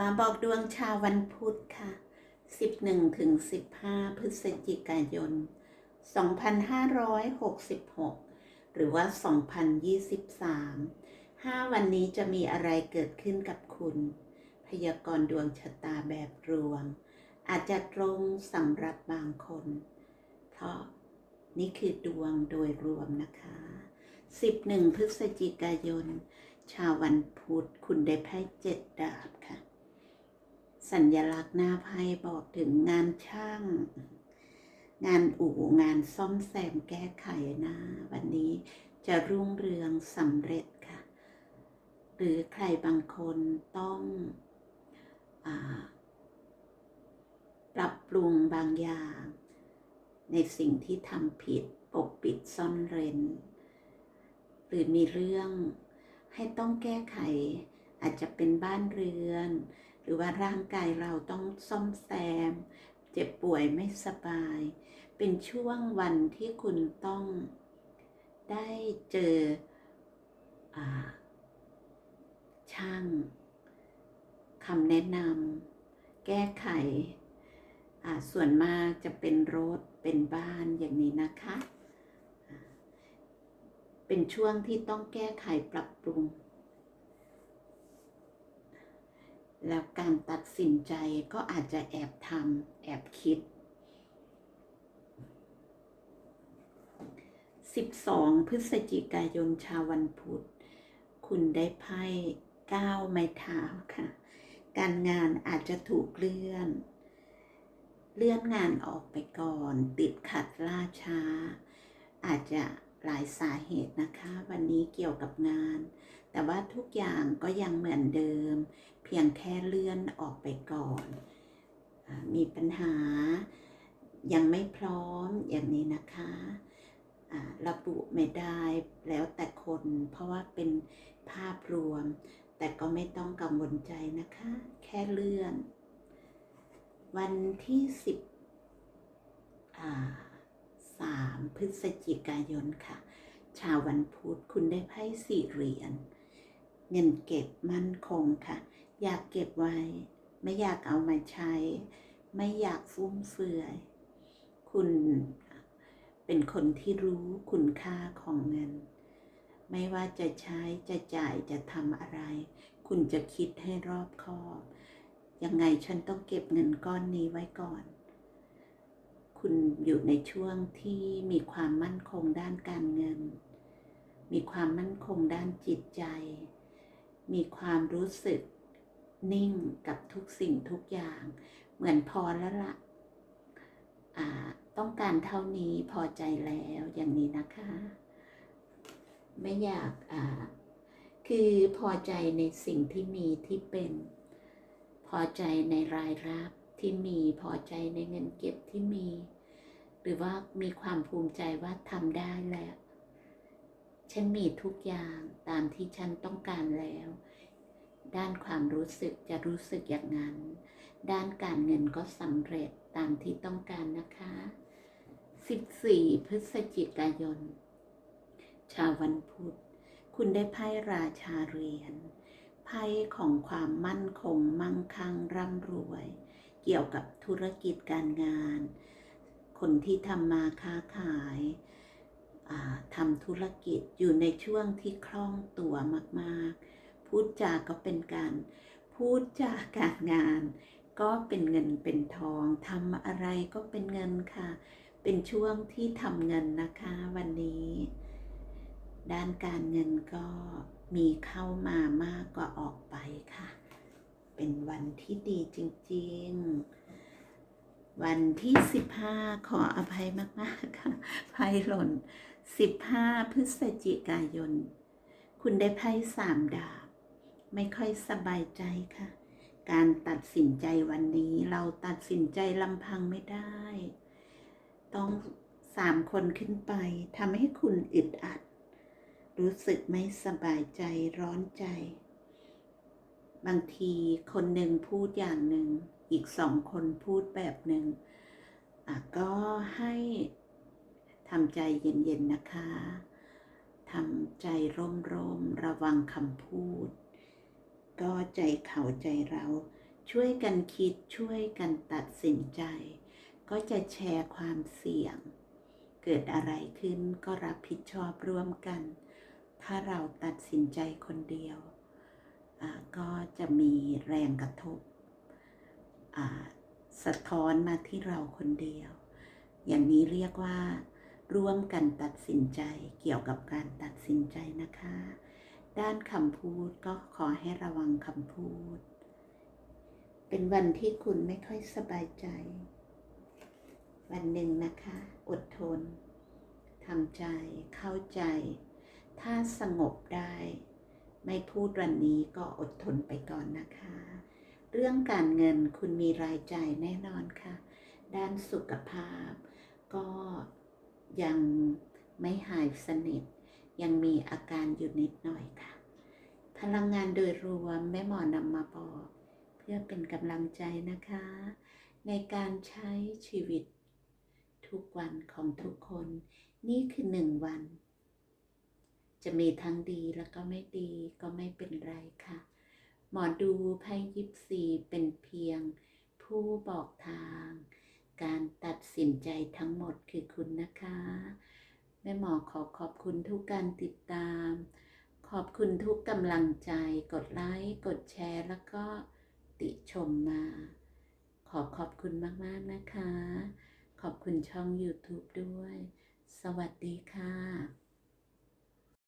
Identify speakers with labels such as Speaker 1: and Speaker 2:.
Speaker 1: มาบอกดวงชาววันพุธค่ะ 11ถึง15 พฤศจิกายน 2566 หรือว่า 2023 5 วันนี้จะมีอะไรเกิดขึ้นกับคุณ พยากรณ์ดวงชะตาแบบรวม อาจจะตรงสำหรับบางคน เพราะนี่คือดวงโดยรวมนะคะ 11 พฤศจิกายน ชาววันพุธคุณได้ไพ่เจ็ดดาบค่ะ สัญลักษณ์หน้าไพ่บอกถึงงานช่าง งานอู่งานซ่อมแซมแก้ไขนะ วันนี้จะรุ่งเรืองสำเร็จค่ะ หรือใครบางคนต้องอปรับปรุงบางอย่าง ในสิ่งที่ทำผิดปกปิดซ่อนเร้นหรือมีเรื่องให้ต้องแก้ไข อาจจะเป็นบ้านเรือน หรือว่าร่างกายเราต้องซ่อมแซม เจ็บป่วยไม่สบาย เป็นช่วงวันที่คุณต้องได้เจออช่างคำแนะนำแก้ไข ส่วนมากจะเป็นรถเป็นบ้านอย่างนี้นะคะ เป็นช่วงที่ต้องแก้ไขปรับปรุง แล้วการตัดสินใจก็อาจจะแอบทำแอบคิด 12 พฤศจิกายนชาววันพุธ คุณได้ไพ่ก้าวไม้เท้าค่ะ การงานอาจจะถูกเลื่อน เลื่อนงานออกไปก่อน ติดขัดล่าช้า อาจจะ หลายสาเหตุนะคะ วันนี้เกี่ยวกับงาน แต่ว่าทุกอย่างก็ยังเหมือนเดิม เพียงแค่เลื่อนออกไปก่อนอมีปัญหา ยังไม่พร้อมอย่างนี้นะคะระบุไม่ได้แล้วแต่คนเพราะว่าเป็นภาพรวม แต่ก็ไม่ต้องกังวลใจนะคะ แค่เลื่อน วันที่สิบอ่า สามพฤศจิกายนค่ะ ชาววันพุธคุณได้ไพ่สี่เหรียญ เงินเก็บมั่นคงค่ะ อยากเก็บไว้ ไม่อยากเอามาใช้ ไม่อยากฟุ่มเฟือย คุณเป็นคนที่รู้คุณค่าของเงิน ไม่ว่าจะใช้จะจ่ายจะทำอะไร คุณจะคิดให้รอบคอบ ยังไงฉันต้องเก็บเงินก้อนนี้ไว้ก่อน คุณอยู่ในช่วงที่มีความมั่นคงด้านการเงิน มีความมั่นคงด้านจิตใจ มีความรู้สึกนิ่งกับทุกสิ่งทุกอย่าง เหมือนพอแล้วละอ่าต้องการเท่านี้พอใจแล้วอย่างนี้นะคะ ไม่อยากคือพอใจในสิ่งที่มีที่เป็น พอใจในรายรับ ที่มีพอใจในเงินเก็บที่มี หรือว่ามีความภูมิใจว่าทำได้แล้ว ฉันมีทุกอย่างตามที่ฉันต้องการแล้ว ด้านความรู้สึกจะรู้สึกอย่างนั้น ด้านการเงินก็สำเร็จตามที่ต้องการนะคะ 14 พฤศจิกายน ชาววันพุธ คุณได้ไพ่ราชาเรียญไพ่ของความมั่นคงมั่งคั่งร่ำรวย เกี่ยวกับธุรกิจการงาน คนที่ทำมาค้าขายาทำธุรกิจอยู่ในช่วงที่คล่องตัวมากๆ พูดจาก็เป็นการพูดจาการงาน ก็เป็นเงินเป็นทองทำอะไรก็เป็นเงินค่ะ เป็นช่วงที่ทำเงินนะคะวันนี้ ด้านการเงินก็มีเข้ามามากกว่าออกไปค่ะ เป็นวันที่ดีจริง ๆ วันที่15ขออภัยมาก ๆ ค่ะไพ่หล่น15พฤศจิกายน คุณได้ไพ่สามดาบ ไม่ค่อยสบายใจค่ะ การตัดสินใจวันนี้เราตัดสินใจลำพังไม่ได้ ต้องสามคนขึ้นไปทำให้คุณอึดอัด รู้สึกไม่สบายใจร้อนใจ บางทีคนหนึ่งพูดอย่างหนึ่ง อีกสองคนพูดแบบหนึ่งอะก็ให้ทำใจเย็นๆนะคะทำใจร่มๆระวังคำพูด ก็ใจเขาใจเรา ช่วยกันคิดช่วยกันตัดสินใจ ก็จะแชร์ความเสี่ยง เกิดอะไรขึ้นก็รับผิดชอบร่วมกัน ถ้าเราตัดสินใจคนเดียว ก็จะมีแรงกระทบสะท้อนมาที่เราคนเดียว อย่างนี้เรียกว่า ร่วมกันตัดสินใจเกี่ยวกับการตัดสินใจนะคะ ด้านคำพูดก็ขอให้ระวังคำพูด เป็นวันที่คุณไม่ค่อยสบายใจ วันหนึ่งนะคะ อดทนทำใจเข้าใจ ถ้าสงบได้ ไม่พูดวันนี้ก็อดทนไปก่อนนะคะ เรื่องการเงินคุณมีรายจ่ายแน่นอนค่ะ ด้านสุขภาพ ก็ยังไม่หายสนิท ยังมีอาการอยู่นิดหน่อยค่ะ พลังงานโดยรวมแม่หมอนำมาบอก เพื่อเป็นกำลังใจนะคะ ในการใช้ชีวิต ทุกวันของทุกคน นี่คือหนึ่งวัน จะมีทั้งดีแล้วก็ไม่ดีก็ไม่เป็นไรค่ะ หมอดูไพ่ยิปซีเป็นเพียง ผู้บอกทาง การตัดสินใจทั้งหมดคือคุณนะคะ แม่หมอขอขอบคุณทุกการติดตาม ขอบคุณทุกกำลังใจ กดไลค์ กดแชร์แล้วก็ติชมมา ขอขอบคุณมาก ๆ นะคะ ขอบคุณช่อง YouTube ด้วย สวัสดีค่ะ